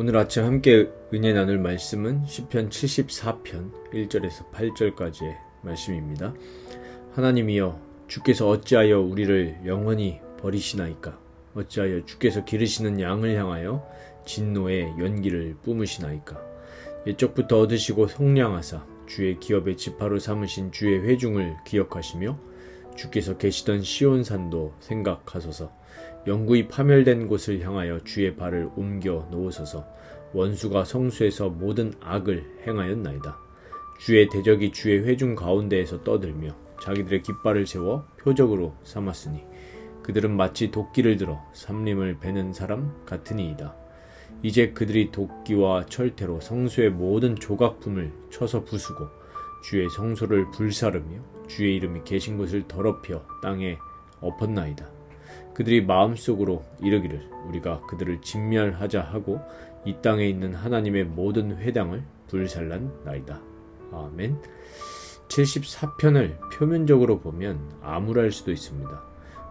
오늘 아침 함께 은혜 나눌 말씀은 시편 74편 1절에서 8절까지의 말씀입니다. 하나님이여 주께서 어찌하여 우리를 영원히 버리시나이까 어찌하여 주께서 기르시는 양을 향하여 진노의 연기를 뿜으시나이까 옛적부터 얻으시고 속량하사 주의 기업의 지파로 삼으신 주의 회중을 기억하시며 주께서 계시던 시온산도 생각하소서 영구히 파멸된 곳을 향하여 주의 발을 옮겨 놓으소서 원수가 성수에서 모든 악을 행하였나이다. 주의 대적이 주의 회중 가운데에서 떠들며 자기들의 깃발을 세워 표적으로 삼았으니 그들은 마치 도끼를 들어 삼림을 베는 사람 같으니이다. 이제 그들이 도끼와 철퇴로 성수의 모든 조각품을 쳐서 부수고 주의 성소를 불사르며 주의 이름이 계신 곳을 더럽혀 땅에 엎었나이다. 그들이 마음속으로 이르기를 우리가 그들을 진멸하자 하고 이 땅에 있는 하나님의 모든 회당을 불살랐나이다. 아멘. 74편을 표면적으로 보면 암울할 수도 있습니다.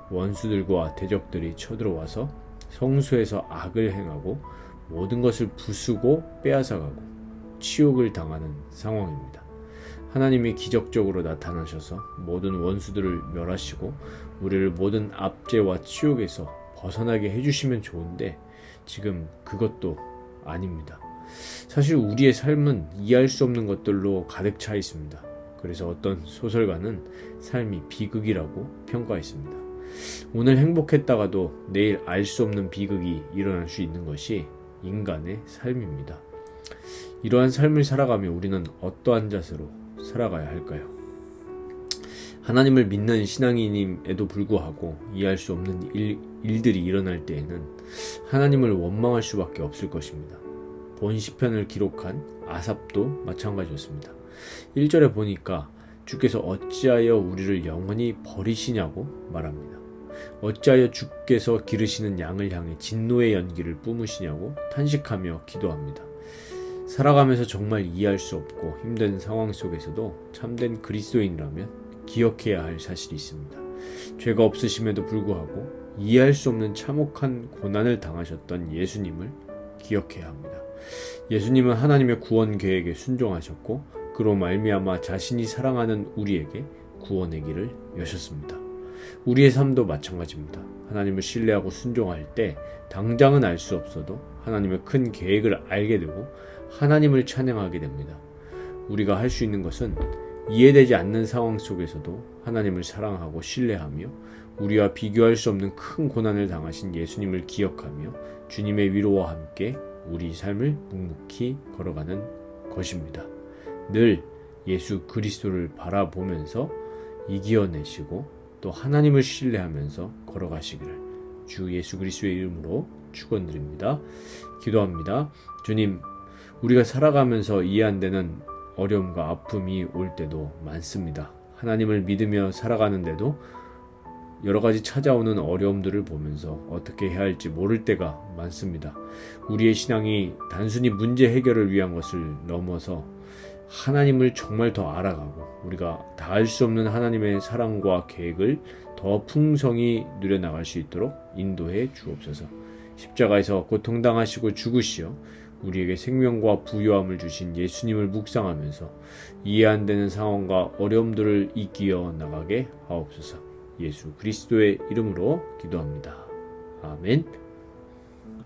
원수들과 대적들이 쳐들어와서 성수에서 악을 행하고 모든 것을 부수고 빼앗아가고 치욕을 당하는 상황입니다. 하나님이 기적적으로 나타나셔서 모든 원수들을 멸하시고 우리를 모든 압제와 치욕에서 벗어나게 해주시면 좋은데 지금 그것도 아닙니다. 사실 우리의 삶은 이해할 수 없는 것들로 가득 차 있습니다. 그래서 어떤 소설가는 삶이 비극이라고 평가했습니다. 오늘 행복했다가도 내일 알 수 없는 비극이 일어날 수 있는 것이 인간의 삶입니다. 이러한 삶을 살아가며 우리는 어떠한 자세로 살아가야 할까요? 하나님을 믿는 신앙인임에도 불구하고 이해할 수 없는 일, 일들이 일어날 때에는 하나님을 원망할 수밖에 없을 것입니다. 본 시편을 기록한 아삽도 마찬가지였습니다. 1절에 보니까 주께서 어찌하여 우리를 영원히 버리시냐고 말합니다. 어찌하여 주께서 기르시는 양을 향해 진노의 연기를 뿜으시냐고 탄식하며 기도합니다. 살아가면서 정말 이해할 수 없고 힘든 상황 속에서도 참된 그리스도인이라면 기억해야 할 사실이 있습니다. 죄가 없으심에도 불구하고 이해할 수 없는 참혹한 고난을 당하셨던 예수님을 기억해야 합니다. 예수님은 하나님의 구원 계획에 순종하셨고 그로 말미암아 자신이 사랑하는 우리에게 구원의 길을 여셨습니다. 우리의 삶도 마찬가지입니다. 하나님을 신뢰하고 순종할 때 당장은 알 수 없어도 하나님의 큰 계획을 알게 되고 하나님을 찬양하게 됩니다. 우리가 할 수 있는 것은 이해되지 않는 상황 속에서도 하나님을 사랑하고 신뢰하며 우리와 비교할 수 없는 큰 고난을 당하신 예수님을 기억하며 주님의 위로와 함께 우리 삶을 묵묵히 걸어가는 것입니다. 늘 예수 그리스도를 바라보면서 이겨내시고 또 하나님을 신뢰하면서 걸어가시기를 주 예수 그리스도의 이름으로 축원드립니다. 기도합니다. 주님, 우리가 살아가면서 이해 안 되는 어려움과 아픔이 올 때도 많습니다. 하나님을 믿으며 살아가는데도 여러 가지 찾아오는 어려움들을 보면서 어떻게 해야 할지 모를 때가 많습니다. 우리의 신앙이 단순히 문제 해결을 위한 것을 넘어서 하나님을 정말 더 알아가고 우리가 다 알 수 없는 하나님의 사랑과 계획을 더 풍성히 누려나갈 수 있도록 인도해 주옵소서. 십자가에서 고통당하시고 죽으시어 우리에게 생명과 부유함을 주신 예수님을 묵상하면서 이해 안 되는 상황과 어려움들을 이기어 나가게 하옵소서. 예수 그리스도의 이름으로 기도합니다. 아멘.